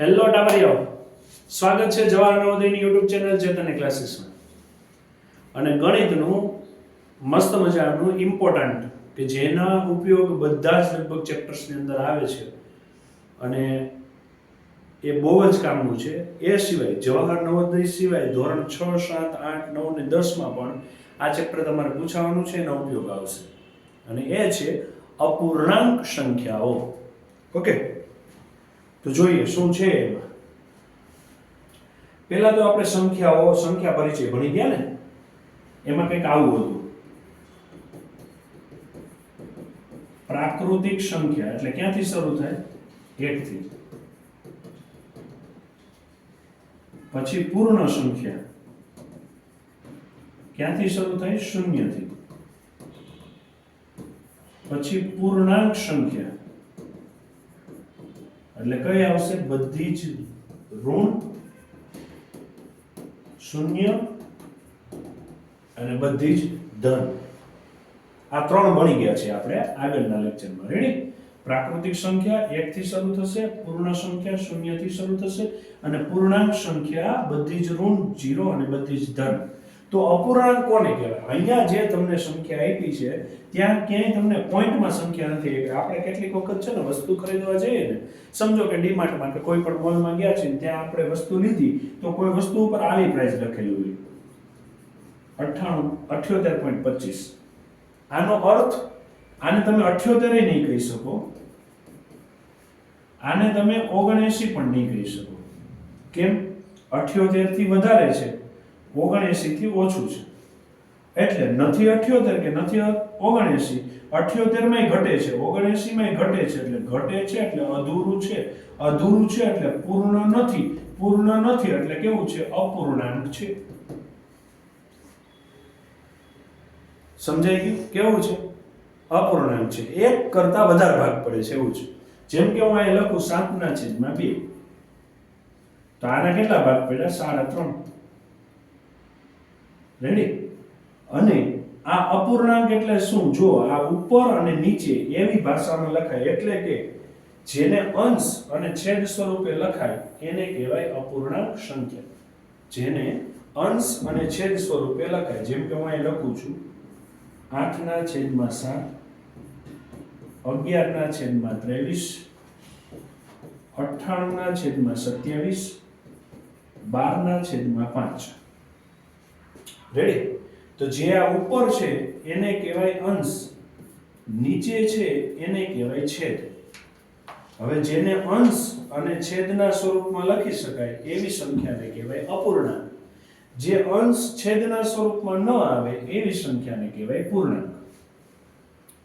Hello ટાવરિયો સ્વાગત છે જવાહર નવોદયની યુટ્યુબ ચેનલ ચેતન ક્લાસીસમાં અને ગણિતનું મસ્ત મજાનું ઇમ્પોર્ટન્ટ કે જેના ઉપયોગ બધા જ લગભગ ચેપ્ટર્સની અંદર આવે છે. અને એ બહુ જ કામનું છે. એ સિવાય, જવાહર નવોદય સિવાય ધોરણ છ, સાત, આઠ, નવ ને દસમાં પણ આ ચેપ્ટર તમારે પૂછાવાનું છે, એનો ઉપયોગ આવશે. અને એ છે અપૂર્ણાંક સંખ્યાઓ. ઓકે તો જોઈએ, શું છે એમાં? પહેલા તો આપણે સંખ્યાઓ, સંખ્યા પરિચય ભણી ગયા ને? એમાં કંઈક આવું હતું. પ્રાકૃતિક સંખ્યા, એટલે ક્યાંથી શરૂ થાય? એકથી પછી પૂર્ણ સંખ્યા. ક્યાંથી શરૂ થાય? શૂન્યથી. પછી પૂર્ણાંક સંખ્યા. એટલે કઈ આવશે? બધી જ ઋણ શૂન્ય અને બધી જ ધન. આ ત્રણ ભણી ગયા છે આપણે આગળના લેક્ચરમાં. રેડી પ્રાકૃતિક સંખ્યા એક થી શરૂ થશે, પૂર્ણ સંખ્યા શૂન્યથી શરૂ થશે અને પૂર્ણાંક સંખ્યા બધી જ ઋણ, જીરો અને બધી જ ધન. તો અપૂર્ણાંક કોને કહેવાય? અહીંયા જે તમને સંખ્યા આપી છે, ત્યાં ક્યાંય તમને પોઈન્ટમાં સંખ્યા નથી આપી. આપણે કેટલીક વખત છે ને વસ્તુ ખરીદવા જઈએ ને, સમજો કે ડીમાર્ટમાં કે કોઈ પણ મોલમાં ગયા છે ત્યાં આપણે વસ્તુ લીધી, તો કોઈ વસ્તુ ઉપર આની પ્રાઇસ લખેલી હોય. અઠ્ઠાણું, અઠ્યોતેર પોઈન્ટ પચીસ. આનો અર્થ, આને તમે અઠ્યોતેર નહીં કહી શકો. આને તમે ઓગણએંસી પણ નહીં કહી શકો. કેમ? અઠ્યોતેરથી વધારે છે. ઓગણએંસી થી ઓછું છે. એટલે નથી અઠ્યોતેર કે નથી ઓગણએંસી અઠ્યોતેરમાં ઘટે છે. ઓગણએંસી માં ઘટે છે એટલે ઘટે છે એટલે અધૂરું છે. અધૂરું છે એટલે પૂર્ણ નથી. પૂર્ણ નથી એટલે કેવું છે? અપૂર્ણાંક છે. સમજાઈ ગયું? કેવું છે? અપૂર્ણાંક છે. એક કરતા વધારે ભાગ પડે છે. એવું છે. જેમ કે હું અહીં લખું, સાતના છેદમાં બે. તો આના કેટલા ભાગ પડ્યા? સાડા ત્રણ. રેડી અને આ અપૂર્ણાંક એટલે શું? જો આ ઉપર અને નીચે એવી ભાષામાં લખાય, એટલે કે જેને અંશ અને છેદ સ્વરૂપે લખાય, એને કહેવાય અપૂર્ણાંક સંખ્યા. જેને અંશ અને છેદ સ્વરૂપે લખાય, જેમ કે હું અહીં લખું છું, આઠના છેદમાં સાત, અગિયારના છેદમાં ત્રેવીસ, અઠ્ઠાણુંના છેદમાં સત્યાવીસ, બારના છેદમાં પાંચ. રેડી તો જે આ ઉપર છે, એને કહેવાય અંશ. નીચે છે, એને કહેવાય છેદ. હવે જેને અંશ અને છેદના સ્વરૂપમાં લખી શકાય, એવી સંખ્યાને કહેવાય અપૂર્ણાંક. જે અંશ છેદના સ્વરૂપમાં ન આવે, એવી સંખ્યાને કહેવાય પૂર્ણાંક.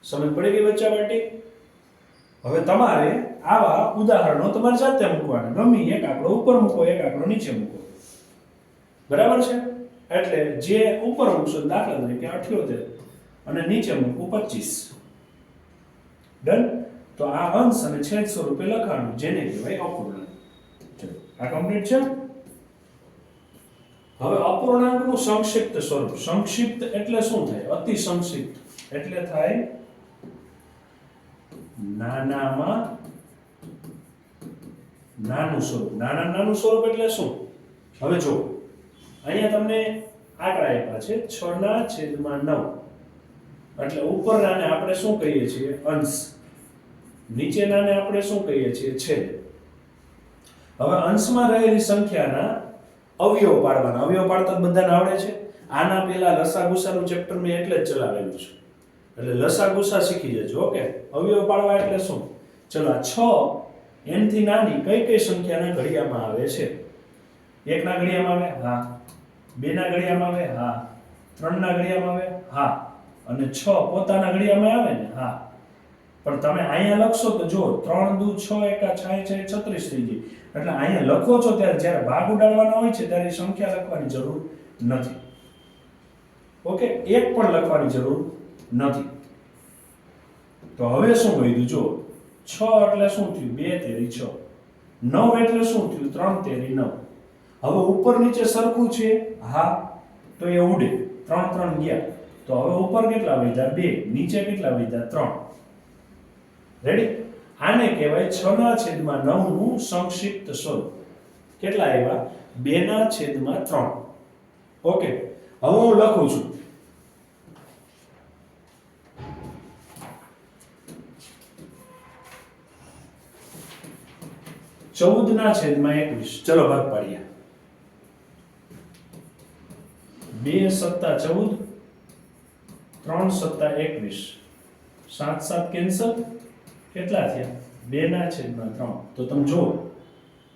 સમજ પડી ગઈ બચ્ચા માટે? હવે તમારે આવા ઉદાહરણો તમારે જાતે મૂકવાના. ગમે એક આંકડો ઉપર મૂકો, એક આંકડો નીચે મૂકો. બરાબર છે? એટલે જે ઉપર મૂકશો દાખલા તરીકે અઠ્યોતેર અને નીચે મૂકવું પચીસ. ડન તો આ અંશ અને છેદ સ્વરૂપે લખાણું, જેને કહેવાય અપૂર્ણાંક. આ કમ્પ્લીટ છે? હવે અપૂર્ણાંકનું સંક્ષિપ્ત સ્વરૂપ. સંક્ષિપ્ત એટલે શું થાય? અતિ સંક્ષિપ્ત એટલે થાય નાનામાં નાનું સ્વરૂપ. નાના નાનું સ્વરૂપ એટલે શું? હવે જો અહીંયા તમને આંકડા આપ્યા છે છ ના છેદમાં નવ. એટલે ઉપરનાને આપણે શું કહીએ છીએ? અંશ. નીચેનાને આપણે શું કહીએ છીએ? છેદ. હવે અંશમાં રહેલી સંખ્યાના અવયવ પાડવાના. અવયવ પાડતા બધાને આવડે છે. આના પહેલા લસા ગુસાનું ચેપ્ટર મેં એટલે જ ચલાવેલું છે. એટલે લસા ગુસા શીખી જજો, ઓકે? અવયવ પાડવા એટલે શું? ચલો છ એનથી નાની કઈ કઈ સંખ્યાના ઘડિયામાં આવે છે? એકના ઘડિયામાં આવે? હા. બેના ઘડિયામાં આવે? હા. ત્રણના ઘડિયામાં આવે? હા. અને છ પોતાના ઘડિયામાં આવે ને? હા. પણ તમે અહીંયા લખશો તો જો ત્રણ દુ છ એકા છાય છે છત્રીસ થઈ ગઈ એટલે અહીંયા લખો છો ત્યારે જ્યારે ભાગ ઉડાડવાનો હોય છે ત્યારે સંખ્યા લખવાની જરૂર નથી. ઓકે? એક પણ લખવાની જરૂર નથી. તો હવે શું વધ્યું જો છ એટલે શું થયું? બે તેરી છ. નવ એટલે શું થયું? ત્રણ તેરી નવ. હવે ઉપર નીચે સરખું છે? હા. તો એ ઉડે. ત્રણ ત્રણ ગયા. તો હવે ઉપર કેટલા વધ્યા? બે. નીચે કેટલા વધ્યા? ત્રણ. રેડી આને કહેવાય છ ના છેદમાં નવનું સંક્ષિપ્ત સ્વરૂપ. કેટલા આવ્યા? બે ના છેદમાં ત્રણ. ઓકે હવે હું લખું છું. ચૌદ ના છેદમાં એકવીસ. ચલો ભાગ પાડીએ. બે સત્તા ચૌદ, ત્રણ સત્તા એકવીસ. સાત સાત કેન્સલ? કેટલા થયા? બે ના છેદમાં ત્રણ. તો તમે જુઓ,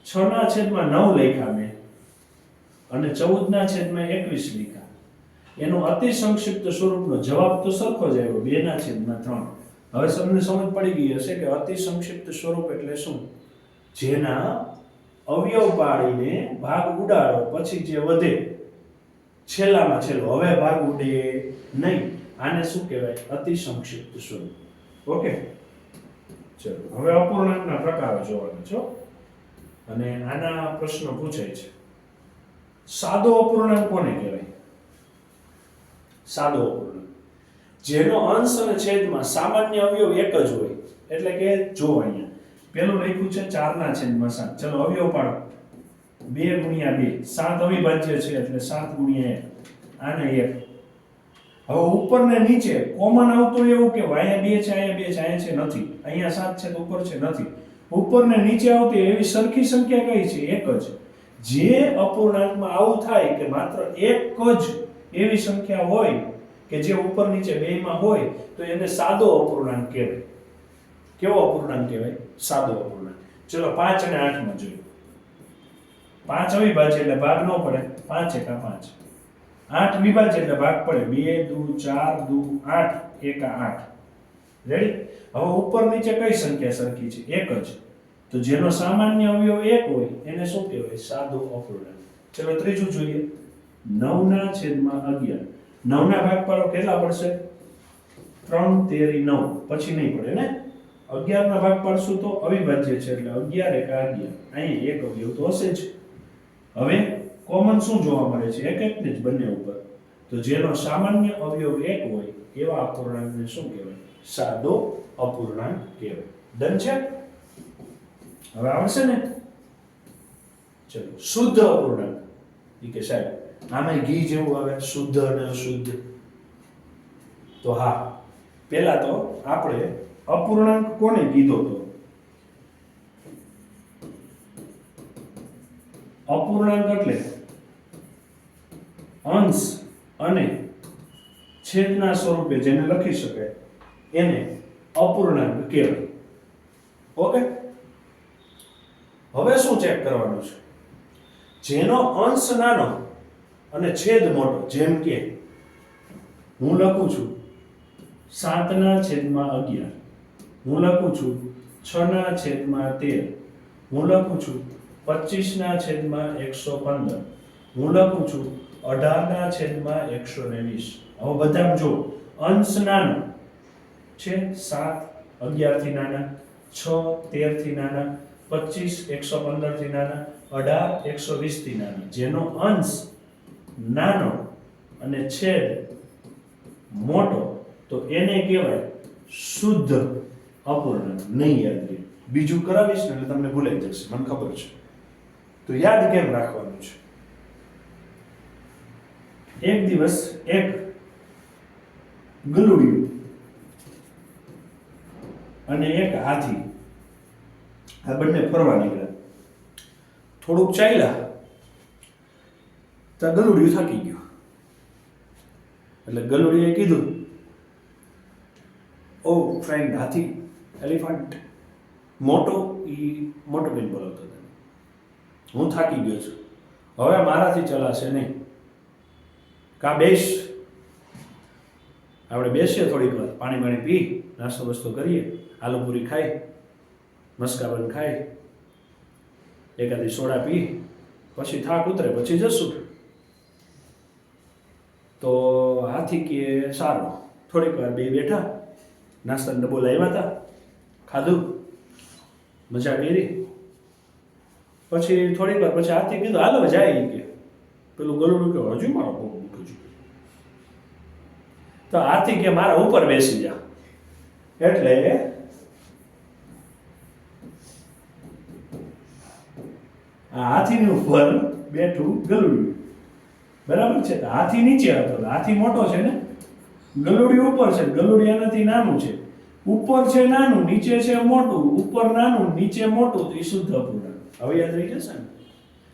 છ ના છેદમાં નવ લખ્યા મેં અને ચૌદ ના છેદમાં એકવીસ લખ્યા. એનો અતિ સંક્ષિપ્ત સ્વરૂપનો જવાબ તો સરખો જ આવ્યો, બે ના છેદમાં ત્રણ. હવે તમને સમજ પડી ગઈ હશે કે અતિ સંક્ષિપ્ત સ્વરૂપ એટલે શું? જેના અવયવ પાડીને ભાગ ઉડાડો, પછી જે વધે છેલ્લામાં છેલ્લો. હવે ભાગ ઉડે નહીં. આને શું કહેવાય? અતિ સંક્ષિપ્ત સ્વરૂપ. ઓકે? ચલો, હવે અપૂર્ણાંકના પ્રકારો જોવાના છો અને આના પ્રશ્ન પૂછાય છે. સાદો અપૂર્ણાંક કોને કહેવાય? સાદો અપૂર્ણાંક. જેનો અંશ અને છેદમાં સામાન્ય અવયવ એક જ હોય. એટલે કે જો અહીંયા. પેલું લખ્યું છે, ચારના છેદમાં સાત. ચલો, અવયવ પાડો. બે ગુણ્યા બે. સાત અવિભાજ્ય છે એટલે સાત ગુણ્યા એક. આને એક. હવે ઉપર ને નીચે કોમન આવતું એવું કે અહીંયા બે છે, અહીંયા બે છે, અહીંયા છે નથી. અહીંયા સાત છે તો ઉપર છે નથી. ઉપર ને નીચે આવતી એવી સરખી સંખ્યા કઈ છે? એક જ. જે અપૂર્ણાંકમાં આવું થાય કે માત્ર એક જ એવી સંખ્યા હોય કે જે ઉપર નીચે બેયમાં હોય, તો એને સાદો અપૂર્ણાંક કહેવાય. કેવો અપૂર્ણાંક કહેવાય? સાદો અપૂર્ણાંક. ચલો પાંચ અને આઠમાં જોયું પાંચ અવિભાજ્ય એટલે ભાગ ન પડે, પાંચ એકા પાંચ. આઠ વિભાજ્ય એટલે ભાગ પડે, બે, દુ, ચાર, દુ, આઠ, એકા આઠ. રેડી હવે ઉપર નીચે કઈ સંખ્યા સરખી છે? એક જ. તો જેનો સામાન્ય અવયવ એક હોય, એને શું કહેવાય? સાદો અપૂર્ણાંક. ચલો ત્રીજું જોઈએ. નવના છેદમાં અગિયાર. નવના ભાગ પર કેટલા પડશે? ત્રણ, તેરી, નવ. પછી નહીં પડે, ને? અગિયારના ભાગ પાડશું તો અવિભાજ્ય છે એટલે અગિયાર એકા અગિયાર. અહીં એક અવયવ તો હશે જ. હવે કોમન શું જોવા મળે છે? એક એક ને જ બંને ઉપર. તો જેનો સામાન્ય અવયવ એક હોય, એવા અપૂર્ણાંકને શું કહેવાય? સાદો અપૂર્ણાંક કહેવાય. ડન છે? હવે આવડશે ને? ચલો, શુદ્ધ અપૂર્ણાંક. એ કે સાહેબ, આમાં ઘી જેવું આવે, શુદ્ધ અને અશુદ્ધ. તો હા, પહેલા તો આપણે અપૂર્ણાંક કોને કીધો તો? અપૂર્ણાંક એટલે અંશ અને છેદના સ્વરૂપે જેને લખી શકે એને અપૂર્ણાંક કહેવાય. ઓકે? હવે શું ચેક કરવાનું છે? જેનો અંશ નાનો અને છેદ મોટો, જેમ કે હું લખું છું સાતના છેદમાં અગિયાર, હું લખું છું છના છેદમાં તેર, હું લખું છું પચીસના છેદમાં એકસો પંદર. હું લખું છું, અઢારના છેદમાં એકસો ને વીસ. હવે બધા જો અંશ છે સાત, અગિયારથી નાના, છ, તેરથી નાના પચીસ એકસો પંદરથી નાના, અઢાર, એકસો વીસથી નાના. જેનો અંશ નાનો અને છેદ મોટો, તો એને કહેવાય શુદ્ધ અપૂર્ણાંક નહીં યાદ રહે બીજું કરાવીશ ને એટલે તમને ભૂલાઈ જશે. મને ખબર છે. તો યાદ કેમ રાખવાનું છે? એક દિવસ એક ગલુડિયું અને એક હાથી, આ બંને ફરવા નીકળ્યા. થોડુંક ચાલ્યા તો ગલુડિયું થાકી ગયું. એટલે ગલુડીએ કીધું, ઓ ફ્રેન્ડ હાથી એલિફન્ટ મોટો એ મોટો બેન બોલાવતો હતો. હું થાકી ગયો છું. હવે મારાથી ચલાશે નહીં. કા બેસ? આપણે બેસીએ થોડીક વાર. પાણી પાણી પી, નાસ્તો બસ્તો કરીએ આલુપુરી ખાઈ, મસ્કાબન ખાઈ, એકાદી સોડા પી, પછી થાક ઉતરે, પછી જશું. તો હાથી કે સારું. થોડીક વાર બે બેઠા, નાસ્તાનો ડબ્બો લાવ્યા હતા, ખાધું, મજા કરી. પછી થોડીક વાર પછી આરતી કીધું, હાલો, જાય કે. પેલું ગલુડું કે, હજુ મારો બહુ મોટું છે. તો આરતી કે, મારા ઉપર બેસી જા. એટલે આ હાથીની ઉપર બેઠું ગલુડ્યું બરાબર છે? હાથી નીચે હતો. હાથી મોટો છે ને? ગલુડિયું ઉપર છે. ગલુડિયા નથી નાનું છે. ઉપર છે નાનું, નીચે છે મોટું. ઉપર નાનું, નીચે મોટું, તો એ શુદ્ધ અપૂર્ણાંક. હવે યાદ રહી જશે ને?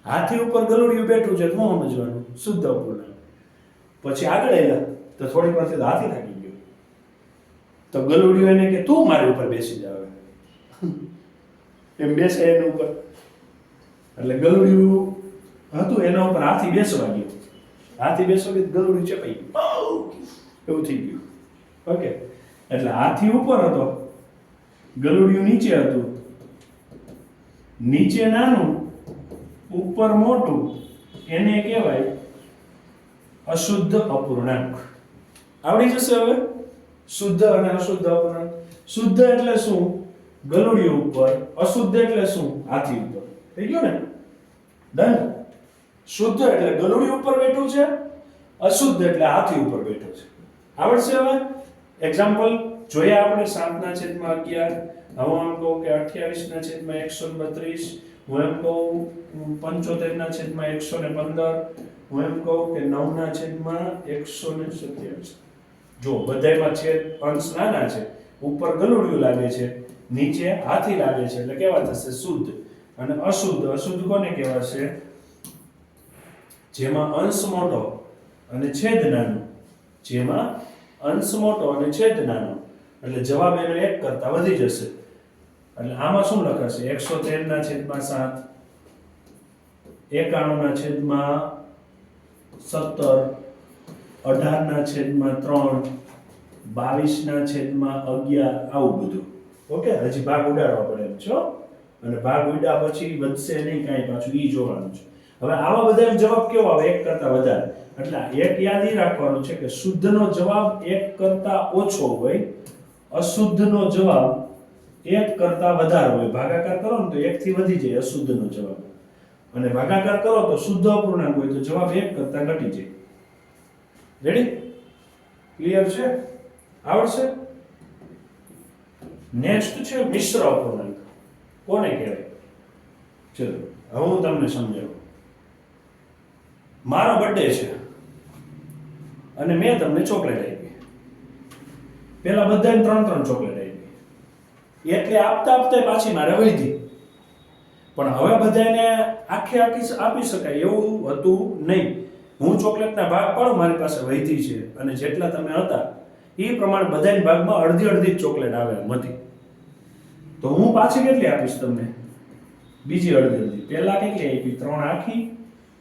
હાથી ઉપર ગલુડિયું બેઠું છે, તો સમજવાનું? શુદ્ધ અપૂર્ણાંક. પછી આગળ એલા તો થોડીક વારથી હાથી થાકી ગયો. તો ગલુડિયું એને કે, તું મારી ઉપર બેસી જાવ એમ બેસે એની ઉપર. એટલે ગલુડિયું હતું, એના ઉપર હાથી બેસવા ગયો. હાથી ગયો, તો ગલુડિયું ચપાઈ ગયું. એવું થઈ ગયું. ઓકે એટલે હાથી ઉપર હતો. ગલુડિયું નીચે હતું. નીચે નાનું, ઉપર મોટું, એને કહેવાય અશુદ્ધ અપૂર્ણાંક. આવડી જશે હવે? શુદ્ધ અને અશુદ્ધ અપૂર્ણાંક. શુદ્ધ એટલે શું? ગલુડિયું ઉપર, અશુદ્ધ એટલે શું? હાથી ઉપર. થઈ ગયું ને? ડન શુદ્ધ એટલે ગલુડિયું ઉપર બેઠું છે, અશુદ્ધ એટલે હાથી ઉપર બેઠું છે. આવડશે હવે? એક્ઝામ્પલ જોઈએ આપણે સાતના છેદમાં અગિયાર. હું એમ કહું કે અઠ્યાવીસના છેદમાં એકસો ને બત્રીસ, હું એમ કહું પંચોતેરના છેદમાં એકસો ને પંદર, હું એમ કહું કે નવના છેદમાં એકસો ને સત્યાવીસ. જો બધાયમાં છેદ અંશ નાના છે, ઉપર ગલુડિયું લાગે છે, નીચે હાથી લાગે છે, એટલે કેવા થશે? શુદ્ધ. અને અશુદ્ધ અશુદ્ધ કોને કહેવાશે? જેમાં અંશ મોટો અને છેદ નાનો. જેમાં અંશ મોટો અને છેદ નાનો. એટલે જવાબ એનો એક કરતા વધી જશે. એટલે આમાં શું લખાશે એકસો તેરના છેદમાં સાત એકાણુંના છેદમાં સત્તર અઢારના છેદમાં ત્રણ બાવીસના છેદમાં અગિયાર, આવું બધું. ઓકે? હજી ભાગ ઉડાડવા પડે એમ છો? અને ભાગ ઉડ્યા પછી વધશે નહીં કાંઈ, પાછું એ જોવાનું છે. હવે આવા બધા જવાબ કેવો આવે? એક કરતા વધારે. એટલે એક યાદ રાખવાનું છે કે શુદ્ધનો જવાબ એક કરતા ઓછો હોય, અશુદ્ધનો જવાબ એક કરતા વધારે હોય. ભાગાકાર કરો ને તો એક થી વધી જાય, અશુદ્ધનો જવાબ. અને ભાગાકાર કરો તો શુદ્ધ અપૂર્ણાંક હોય તો જવાબ એક કરતા ઘટી જાય. રેડી ક્લિયર છે? આવડશે? નેક્સ્ટ છે મિશ્ર અપૂર્ણાંક. કોને કહેવાય? ચલો, હવે હું તમને સમજાવું. મારો બર્થડે છે. અને મેં તમને ચોકલેટ આપી. પેલા બધાને ત્રણ ત્રણ ચોકલેટ એટલે આપતા આપતા પાછી મારે વૈધી પણ હવે બધાને આખે આખી આપી શકાય એવું હતું નહીં. હું ચોકલેટના ભાગ પાડું મારી પાસે વૈધી છે અને જેટલા તમે હતા, એ પ્રમાણે બધાની ભાગમાં અડધી અડધી જ ચોકલેટ આવે એમ તો હું પાછી કેટલી આપીશ તમને? બીજી અડધી અડધી. પહેલાં કેટલી આપી? ત્રણ આખી,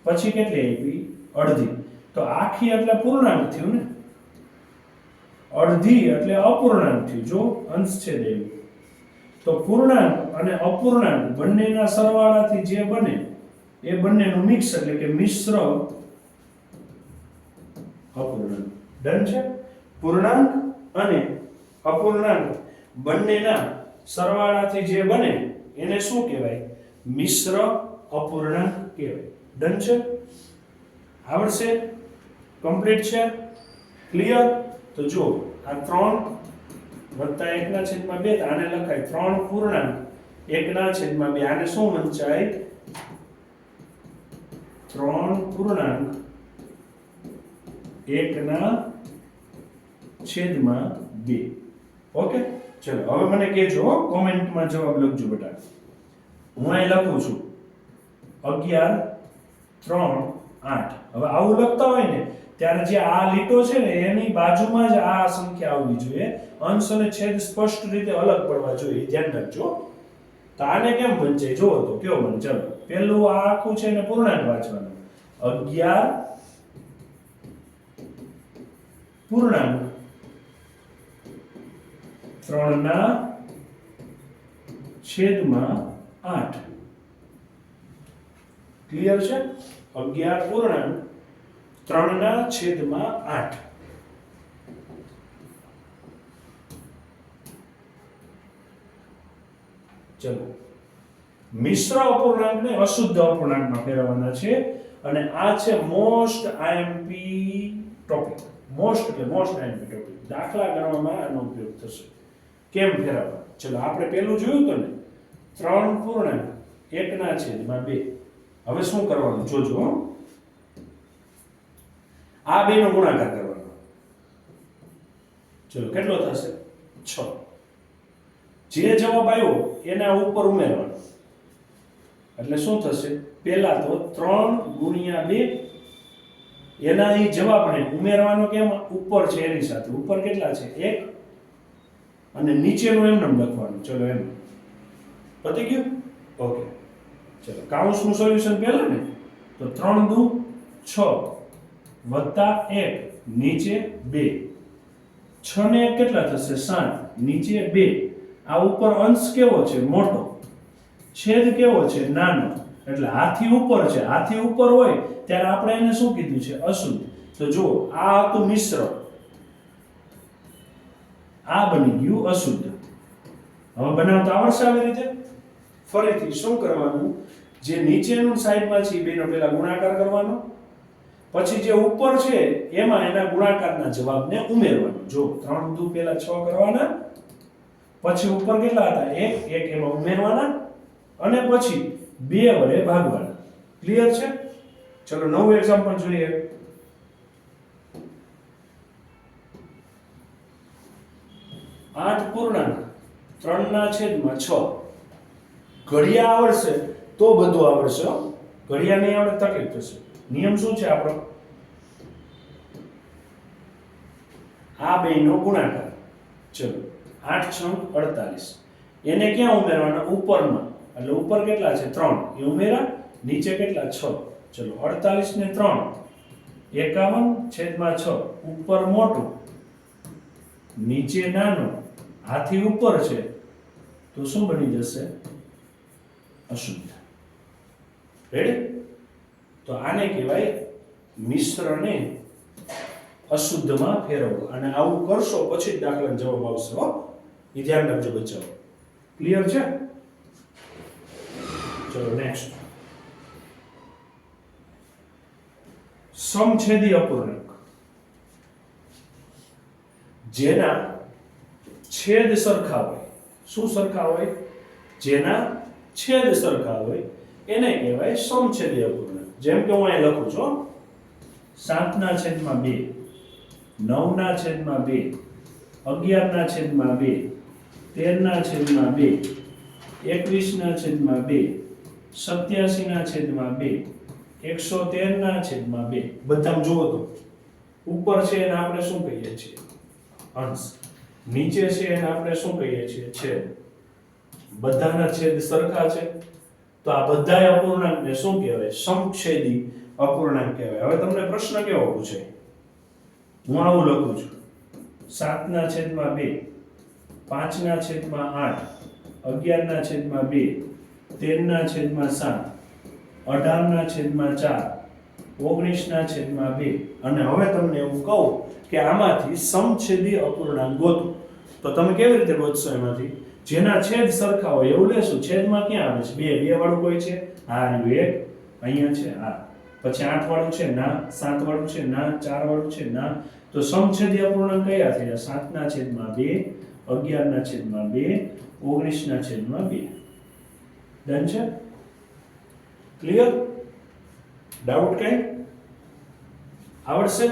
પછી કેટલી આપી? અડધી. તો આખી એટલે પૂર્ણાંક થયું ને? અડધી એટલે અપૂર્ણાંક થયું. જો અંશ છે દેવી તો પૂર્ણાંક અને અપૂર્ણાંક બંનેના સરવાળાથી જે બને, એ બંનેનું મિક્સ એટલે કે મિશ્ર અપૂર્ણાંક. ડન છે? પૂર્ણાંક અને અપૂર્ણાંક બંનેના સરવાળાથી જે બને, એને શું કહેવાય? મિશ્ર અપૂર્ણાંક કહેવાય. ડન છે? આવડશે? કમ્પ્લીટ છે? ક્લિયર તો જો આ ત્રણ વત્તા એકના છેદમાં બે આને લખાય ત્રણ પૂર્ણાંક. એકના છેદમાં બે. આને શું વંચાય? ત્રણ પૂર્ણાંક એકના છેદમાં બે. ઓકે? ચલો, હવે મને કહેજો કોમેન્ટમાં જવાબ લખજો બેટા. હું અહીં લખું છું. અગિયાર, ત્રણ, આઠ. હવે આવું લખતા હોય ને ત્યારે જે આ લીટો છે ને, એની બાજુમાં જ આ સંખ્યા આવવી જોઈએ. અંશ અને છેદ સ્પષ્ટ રીતે અલગ પડવા જોઈએ. ધ્યાન રાખજો. તો આને કેમ બનશે જુઓ તો કયો બને ચલો પેલું આ આખું છે ને પૂર્ણાંક વાંચવાનું. અગિયાર પૂર્ણાંક. ત્રણના છેદમાં આઠ. ક્લિયર છે? અગિયાર પૂર્ણાંક. ત્રણના છેદમાં આઠ. ચલો. મિશ્ર અપૂર્ણાંકને અશુદ્ધ અપૂર્ણાંકમાં ફેરવવાના છે અને આ છે મોસ્ટ આઈએમપી ટોપિક મોસ્ટ એટલે મોસ્ટ આઈએમપી ટોપિક દાખલા ગણવામાં આનો ઉપયોગ થશે. કેમ ફેરવવા? ચલો, આપણે પેલું જોયું તો ને, ત્રણ પૂર્ણાંક, એકના છેદમાં બે. હવે શું કરવાનું? જોજો. આ બેનો ગુણાકાર કરવાનો. ચલો, કેટલો થશે? છ. જે જવાબ આવ્યો એના ઉપર ઉમેરવાનો. એટલે શું થશે? પહેલા તો ત્રણ ગુણ્યા બે એના એ જવાબને ઉમેરવાનો કેમ? ઉપર છે, એની સાથે. ઉપર કેટલા છે? એક. અને નીચેનું એમ નામ લખવાનું. ચલો, એમ. પતી ગયું? ઓકે. ચલો કાઉન્સનું સોલ્યુશન પહેલા ને તો ત્રણ દુ છ. વત્તા એક, નીચે બે. છ ને એક કેટલા થશે? સાત. નીચે બે. આ ઉપર અંશ કેવો છે? મોટો. છેદ કેવો છે? નાનો. એટલે હાથી ઉપર છે. હાથી ઉપર હોય ત્યારે આપણે એને શું કીધું છે? અશુદ્ધ. તો જુઓ, આ હતું મિશ્ર. આ બની ગયું અશુદ્ધ. હવે બનાવતા આવડશે આવી રીતે? ફરીથી શું કરવાનું? જે નીચેનું સાઈડમાં છે બેનો પહેલા ગુણાકાર કરવાનો. પછી જે ઉપર છે, એમાં એના ગુણાકારના જવાબને ઉમેરવાનો. જો ત્રણ દુ પહેલા છ કરવાના, પછી ઉપર કેટલા હતા? એક એક એમાં ઉમેરવાના, અને પછી બે વડે ભાગવાના. ક્લિયર છે? ચલો, નવું એક્ઝામ્પલ જોઈએ. આઠ પૂર્ણાંક, ત્રણના છેદમાં છ. ઘડિયા આવડશે તો બધું આવડશે ઘડિયા નહીં આવડે તકલીફ થશે. નિયમ શું છે આપણો? આ બેનો ગુણાકાર. ચલો, આઠ છ અડતાલીસ. એને ક્યાં ઉમેરવાના? ઉપરમાં. એટલે ઉપર કેટલા છે? ત્રણ. એ ઉમેરા, નીચે કેટલા? છ. ચલો, અડતાલીસ ને ત્રણ. એકાવન છેદમાં છ. ઉપર મોટું. નીચે નાનું. હાથી ઉપર છે. તો શું બની જશે? અશુદ્ધ. રેડી તો આને કહેવાય મિશ્રને અશુદ્ધમાં ફેરવવું. અને આવું કરશો પછી જ દાખલાનો જવાબ આવશે, હો. એ ધ્યાન રાખજો બચ્ચાઓ. ક્લિયર છે? ચલો નેક્સ્ટ સમછેદી અપૂર્ણાંક. જેના છેદ સરખા હોય. શું સરખા હોય? જેના છેદ સરખા હોય. એને કહેવાય સમછેદી અપૂર્ણાંક. જેમ કે હું અહીં લખું છું સાતના છેદમાં બે નવના છેદમાં બે અગિયારના છેદમાં બે તેરના છેદમાં બે એકવીસના છેદમાં બે સત્યાસીના છેદમાં બે એકસો તેરના છેદમાં બે. બધા જુઓ તો. ઉપર છે એને આપણે શું કહીએ છીએ? અંશ. નીચે છે એને આપણે શું કહીએ છીએ? છેદ. બધાના છેદ સરખા છે? તો આ બધાય અપૂર્ણાંકને શું કહેવાય? સમછેદી અપૂર્ણાંક કહેવાય. હવે તમને પ્રશ્ન કેવો પૂછે? હું આવું લખું છું. સાતના છેદમાં બે, પાંચના છેદમાં આઠ, અગિયારના છેદમાં બે, તેરના છેદમાં સાત, અઢારના છેદમાં ચાર, ઓગણીસના છેદમાં બે. અને હવે તમને એવું કહું કે આમાંથી સમછેદી અપૂર્ણાંક ગોતો. તો તમે કેવી રીતે ગોતશો એમાંથી? જેના છેદ સરખા હોય એવું લેશું, છેદમાં ક્યાં આવે છે? બે બે વાળું કોઈ છે? આ રહ્યું એક, અહીંયા છે આ. પછી આઠ વાળું છે, ના. સાત વાળું છે, ના. ચાર વાળું છે, ના. તો સમછેદી અપૂર્ણાંક કયા થયા? સાતના છેદમાં બે, અગિયારના છેદમાં બે, ઓગણીસના છેદમાં બે. ડન છે? ક્લિયર ડાઉટ કઈ? આવડશે?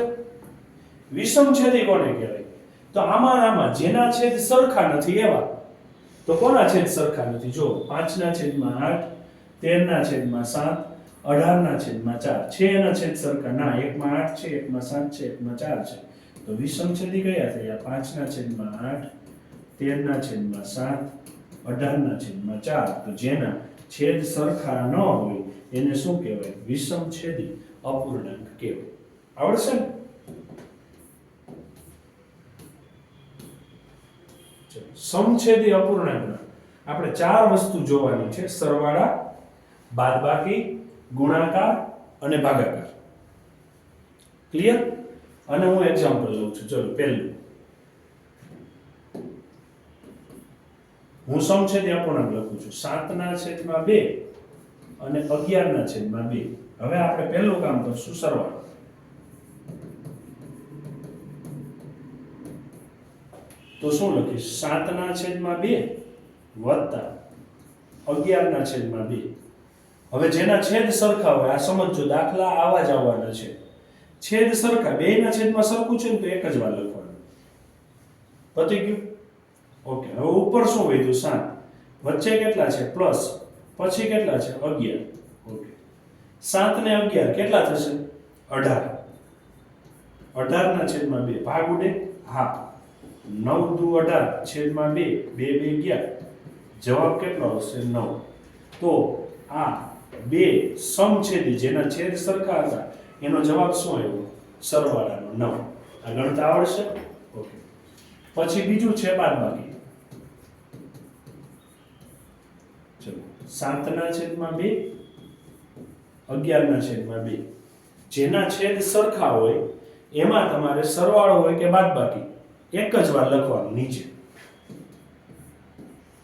વિષમ છેદી કોને કહેવાય? તો આમાં આમાં, જેના છેદ સરખા નથી એવા તો કોના છેદ સરખા નથી જો પાંચના છેદમાં આઠ, તેરના છેદમાં સાત, અઢારના છેદમાં ચાર. છે એના છેદ સરખા? ના, એકમાં આઠ છે, એકમાં સાત છે, એકમાં ચાર છે. તો વિષમછેદી કયા થયા પાંચના છેદમાં આઠ, તેરના છેદમાં સાત, અઢારના છેદમાં ચાર. તો જેના છેદ સરખા ન હોય, એને શું કહેવાય? વિષમછેદી અપૂર્ણાંક કહેવાય. આવડશે ને ચલો, સમછેદી અપૂર્ણાંકના આપણે ચાર વસ્તુ જોવાની છે. સરવાળા, બાદબાકી, ગુણાકાર અને ભાગાકાર. ક્લિયર અને હું એક્ઝામ્પલ લઉં છું. ચલો, પહેલું. હું સમછેદી અપૂર્ણાંક લખું છું. સાતના છેદમાં બે અને અગિયારના છેદમાં બે. હવે આપણે પહેલું કામ કરશું સરવાળો. તો શું લખીશ? સાતના છેદમાં બે વત્તા અગિયારના છેદમાં બે. હવે જેના છેદ સરખા હોય, આ સમજો દાખલા આવા જ આવવાના છે. છેદ સરખા, બેના છેદમાં સરખું છે ને તો એક જ વાર લખવાનું. પતી ગયું? ઓકે, હવે ઉપર શું વધ્યું? સાત. વચ્ચે કેટલા છે? પ્લસ. પછી કેટલા છે? અગિયાર. ઓકે. સાત ને અગિયાર કેટલા થશે? અઢાર. અઢારના છેદમાં બે. ભાગ ઉડે? હા. નવ દુ અઢાર છેદમાં બે બે બે અગિયાર. જવાબ કેટલો આવશે નવ? તો આ બે સમછેદી જેના છેદ સરખા હતા, એનો જવાબ શું આવ્યો? સરવાળાનો નવ. આ ગણતા આવડશે? ઓકે. પછી બીજું છે બાદબાકી ચલો. સાતના છેદમાં બે, અગિયારના છેદમાં બે. જેના છેદ સરખા હોય, એમાં તમારે સરવાળો હોય કે બાદબાકી એક જ વાર લખવાનું, નીચે.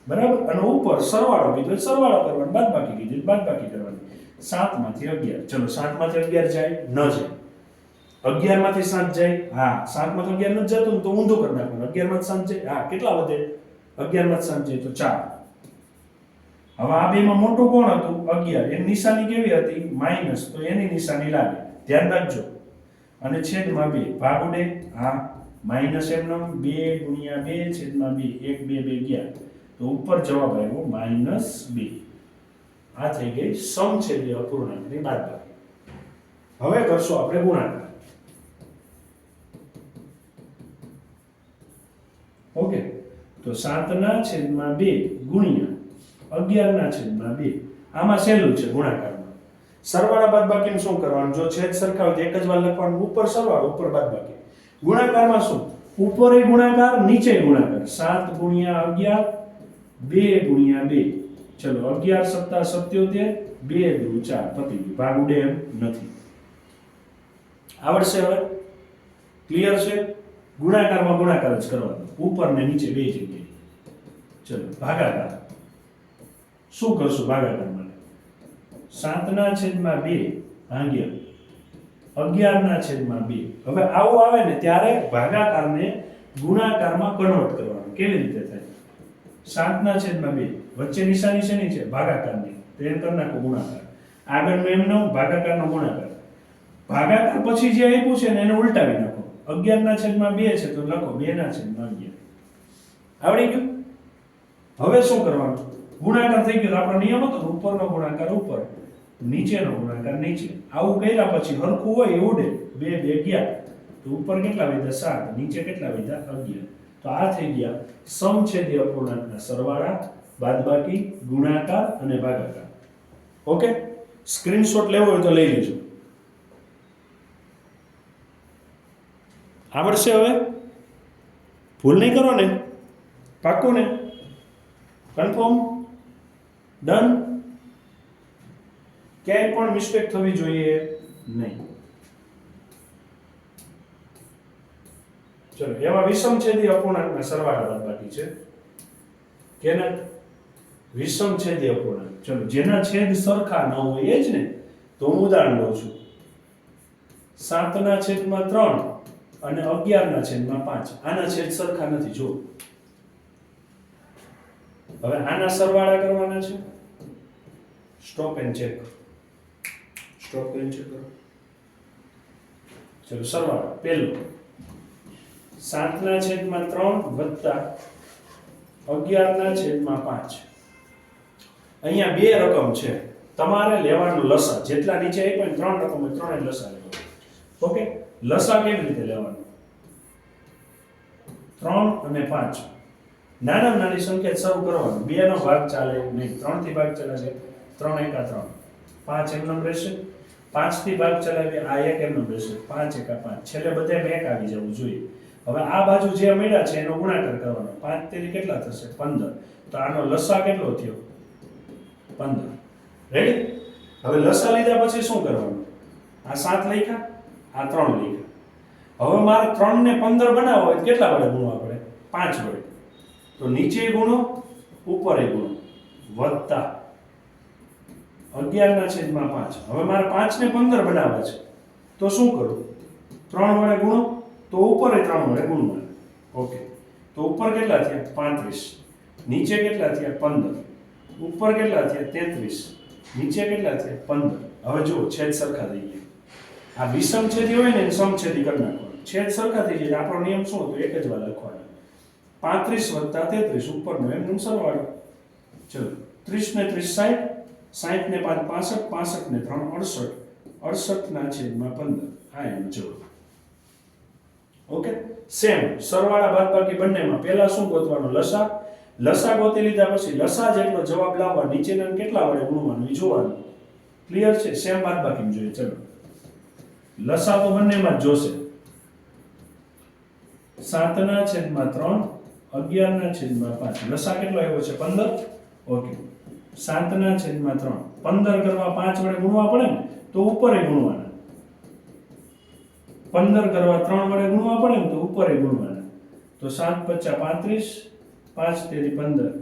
બરાબર? અને ઉપર સરવાળો કીધો સરવાળો કરવાનો, બાદબાકી કીધું બાદ બાકી કરવાની. સાતમાંથી અગિયાર. ચલો, સાતમાંથી અગિયાર જાય, ન જાય. અગિયારમાંથી સાત જાય? હા, સાતમાંથી અગિયાર નથી જતું તો ઊંધું કરી નાખવાનું. અગિયારમાંથી સાત જાય? હા, કેટલા વધે? અગિયારમાંથી સાત જાય તો ચાર. હવે આ બેમાં મોટું કોણ હતું? અગિયાર. એની નિશાની કેવી હતી? માઇનસ તો એની નિશાની લાગે. ધ્યાન રાખજો. અને છેદમાં બે. ભાગ ઉડે? હા. માઇનસ એમનો બે ગુણ્યા બે છેદમાં બે, એક, બે બે ગયા. તો ઉપર જવાબ આવ્યો માઇનસ બે. આ થઈ ગઈ સમછેદી અપૂર્ણાંકની બાદબાકી. હવે કરશું આપણે ગુણાકાર. ઓકે. તો સાતના છેદમાં બે ગુણ્યા અગિયારના છેદમાં બે. આમાં સહેલું છે ગુણાકારમાં. સરવાળા બાદબાકીનું શું કરવાનું? જો છેદ સરખા હોય તો એક જ વાર લખવાનું. ઉપર સરવાળો, ઉપર બાદબાકી. ગુણાકારમાં શું? ઉપર ગુણાકાર, નીચે ગુણાકાર. સાત ગુણ્યા અગિયાર, બે ગુણ્યા બે. ચલો, અગિયાર સત્તા સત્યોતેર, બે દુ ચાર. પતિ ભાગ ઉડે એમ નથી. આવડશે હવે? ક્લિયર છે? ગુણાકારમાં ગુણાકાર જ કરવાનો. ઉપર ને નીચે બે જગ્યાએ ચલો, ભાગાકાર. શું કરશું ભાગાકાર માટે? સાતના છેદમાં બે ભાગ્યા અગિયારના છેદમાં બે. હવે આવું આવે ને ત્યારે ભાગાકારને ગુણાકારમાં કન્વર્ટ કરવાનું. કેવી રીતે થાય? સાતના છેદમાં બે. વચ્ચે નિશાની શેની છે? ભાગાકારની. તો એમ કરી નાખો ગુણાકાર. આગળ મેં એમનો ભાગાકારનો ગુણાકાર. ભાગાકાર પછી જે આપ્યું છે ને એને ઉલટાવી નાખો. અગિયારના છેદમાં બે છે તો લખો બે ના છેદમાં અગિયાર. આવડી ગયું? હવે શું કરવાનું? ગુણાકાર થઈ ગયો આપણો નિયમ હતો ઉપરનો ગુણાકાર ઉપર. નીચેનો ગુણાકાર નીચે. આવું કર્યા પછી હરખું હોય એવું ઉડે બે બે ગયા તો ઉપર કેટલા વધ્યા? સાત. નીચે કેટલા વધ્યા? અગિયાર. તો આ થઈ ગયા સમછેદી અપૂર્ણાંકના સરવાળા, બાદબાકી, ગુણાકાર અને ભાગાકાર. ઓકે? સ્ક્રીનશોટ લેવો હોય તો લઈ લેજો. આવડશે હવે? ભૂલ નહીં કરો ને? પાક્કું ને? કન્ફર્મ ડન ક્યાંય પણ મિસ્ટેક થવી જોઈએ નહીં. ચલો, એમાં વિષમછેદી અપૂર્ણાંકના સરવાળા બાદબાકી છે. કેના વિષમછેદી અપૂર્ણાંક. ચલો, જેના છેદ સરખા ન હોય એ જ ને, તો હું ઉદાહરણ લઉં છું. સાતના છેદમાં ત્રણ અને અગિયારના છેદમાં પાંચ. આના છેદ સરખા નથી જો હવે આના સરવાળા કરવાના છે. સ્ટોપ એન્ડ ચેક સ્ટોપ કરીને ચેક કરો. ચલો સરવાળો પહેલો. સાતના છેદમાં ત્રણ વત્તા અગિયારના છેદમાં પાંચ. અહીંયા બે રકમ છે. તમારે લેવાનું લસા. જેટલા નીચે એ પણ ત્રણ રકમ હોય ત્રણે લસા લેવાનું. ઓકે? લસા કેવી રીતે લેવાનું? ત્રણ અને પાંચ. નાના નાની સંખ્યા સર્વ કરવાનું. બે નો ભાગ ચાલે નહીં. ત્રણથી ભાગ ચાલે છે. ત્રણ એકા ત્રણ. પાંચ એમનેમ રહેશે. પાંચથી ભાગ ચલાવીએ, આ એક એમનો રહેશે પાંચ એકા પાંચ. છેલ્લે બધે એક આવી જવું જોઈએ. હવે આ બાજુ જે મળ્યા છે, એનો ગુણાકાર કરવાનો. પાંચ તેરી કેટલા થશે? પંદર. તો આનો લસા કેટલો થયો? પંદર. રેડી હવે લસા લીધા પછી શું કરવાનું? આ સાત લખ્યા? આ ત્રણ લખ્યા. હવે મારે ત્રણ ને પંદર બનાવવા હોય કેટલા વડે ગુણવા પડે? પાંચ વડે. તો નીચે ગુણો, ઉપર ગુણો. વત્તા. અગિયારના છેદમાં પાંચ. હવે મારે પાંચને પંદર બનાવવા છે. તો શું કરું? ત્રણ વડે ગુણો? તો ઉપર ત્રણ વડે ગુણ. મળે ઓકે. તો ઉપર કેટલા થયા? પાંત્રીસ. નીચે કેટલા થયા? પંદર. ઉપર કેટલા થયા? તેત્રીસ. નીચે કેટલા થયા? પંદર. હવે જુઓ, છેદ સરખા થઈ ગયા. આ વિષમ છેદી હોય ને સમછેદી કરી નાખવાનું. છેદ સરખા થઈ જાય આપણો નિયમ શું હતો? એક જ વાર લખવાનો. પાંત્રીસ વત્તા તેત્રીસ ઉપરનો એમનું સરવાળો ચલો. ત્રીસ ને ત્રીસ સાઠ સાઠ ને પાંચ, પાસઠ પાસઠ ને ત્રણ, અડસઠ. અડસઠ ના છેદમાં પંદર. હા એનો જવાબ ઓકે? સેમ સરવાળા બાદબાકી બંનેમાં. પહેલા શું ગોતવાનો? લસા. લસા ગોતી લીધા પછી લસા જેટલો જવાબ લાવવા નીચેના કેટલા વડે ગુણવાનું એ જોવાનું. ક્લિયર છે? સેમ બાદબાકી જોઈએ. ચલો. લસા તો બંનેમાં જ જોશે. સાતના છેદમાં ત્રણ, અગિયારના છેદમાં પાંચ. લસા કેટલો આવ્યો છે? પંદર? ઓકે. સાતના છેદમાં ત્રણ. પંદર કરવા પાંચ વડે ગુણવા પડે ને, તો ઉપર ગુણવાના. પંદર કરવા ત્રણ વડે ગુણવા પડે ને, તો ઉપર ગુણવાના. તો સાત પચાસ પાંત્રીસ, પાંચ તેરી પંદર.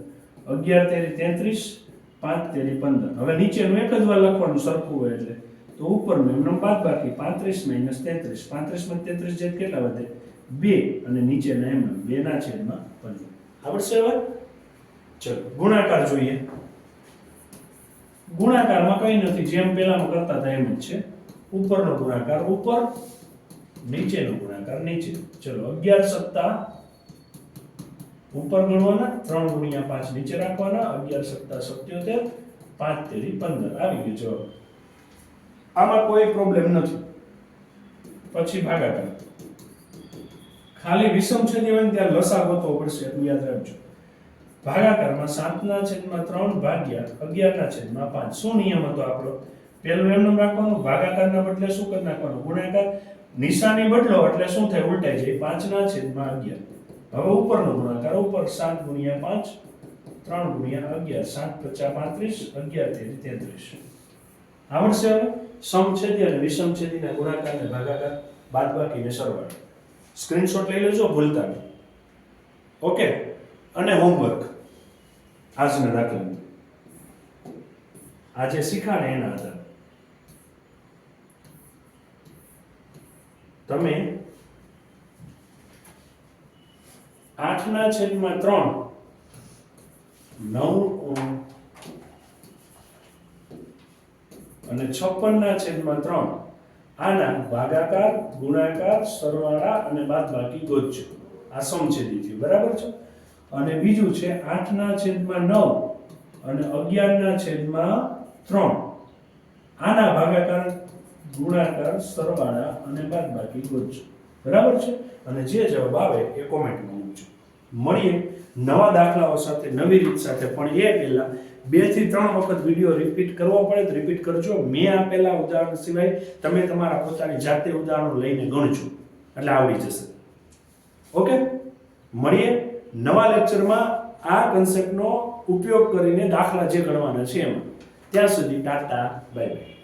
અગિયાર તેરી તેત્રીસ, પાંચ તેરી પંદર. હવે નીચેનું એક જ વાર લખવાનું સરખું હોય એટલે. તો ઉપરનું એમનો બાદ બાકી. પાંત્રીસ માઇનસ તેત્રીસ. પાંત્રીસમાં તેત્રીસ જેટ કેટલા વધે? બે. અને નીચેના એમ બે ના છેદમાં પંદર. આવડશે હવે ચલો. ગુણાકાર જોઈએ. ગુણાકારમાં કંઈ નથી. જેમ પહેલામાં કરતા હતા એમ જ છે. ઉપરનો ગુણાકાર, ઉપર નીચેનો ગુણાકાર, નીચે. ચલો, અગિયાર સત્તા ઉપર ગણવાના, ત્રણ ગુણ્યા પાંચ નીચે રાખવાના, અગિયાર સત્તા સત્યોતેર, પાંચ તેરી પંદર. આવી ગયો. જવાબ આમાં કોઈ પ્રોબ્લેમ નથી. પછી ભાગાકાર. ખાલી વિષમ છેદી ત્યાં લસા ગોતવો પડશે, એટલું યાદ રાખજો. ભાગાકારમાં સાતના છેદમાં ત્રણ ભાગ્યા અગિયારના છેદમાં પાંચ. શું નિયમ હતો આપણો? પહેલું એમનું રાખવાનું ભાગાકારના બદલે શું કરી નાખવાનું? ગુણાકાર, નિશાની બદલો એટલે શું થાય? ઉલટાઈ જાય. પાંચના છેદમાં અગિયાર. હવે ઉપરનો ગુણાકાર, ઉપર સાત ગુણ્યા પાંચ, ત્રણ ગુણ્યા અગિયાર. સાત પચાસ પાંત્રીસ, અગિયાર તેરી તેત્રીસ. આવડશે હવે? સમછેદી અને વિષમછેદીના ગુણાકાર અને ભાગાકાર બાદબાકી ને સરવાળો. સ્ક્રીનશોટ લઈ લેજો, ભૂલતા નહીં. ઓકે અને હોમવર્ક આજના દાખલા આજે શીખાડે એના આધારે. તમે આઠના છેદમાં ત્રણ, નવ અને છપ્પનના છેદમાં ત્રણ, આના ભાગાકાર, ગુણાકાર, સરવાળા અને બાદબાકી ગોતજો આ સમછેદી થયું. બરાબર છે? અને બીજું છે આઠના છેદમાં નવ અને અગિયારના છેદમાં ત્રણ. આના ભાગાકાર, ગુણાકાર, સરવાળા અને બાદબાકી ગોતજો બરાબર છે? અને જે જવાબ આવે એ કોમેન્ટમાં મૂકજો. મળીએ નવા દાખલાઓ સાથે, નવી રીત સાથે, પણ એ પહેલાં બેથી ત્રણ વખત વીડિયો રિપીટ કરવો પડે તો રિપીટ કરજો. મેં આપેલા ઉદાહરણ સિવાય તમે તમારા પોતાની જાતે ઉદાહરણો લઈને ગણજો. એટલે આવડી જશે. ઓકે? મળીએ. નવા લેક્ચરમાં આ કન્સેપ્ટનો ઉપયોગ કરીને દાખલા જે ગણવાના છે એમાં. ત્યાં સુધી ટાટા બાય બાય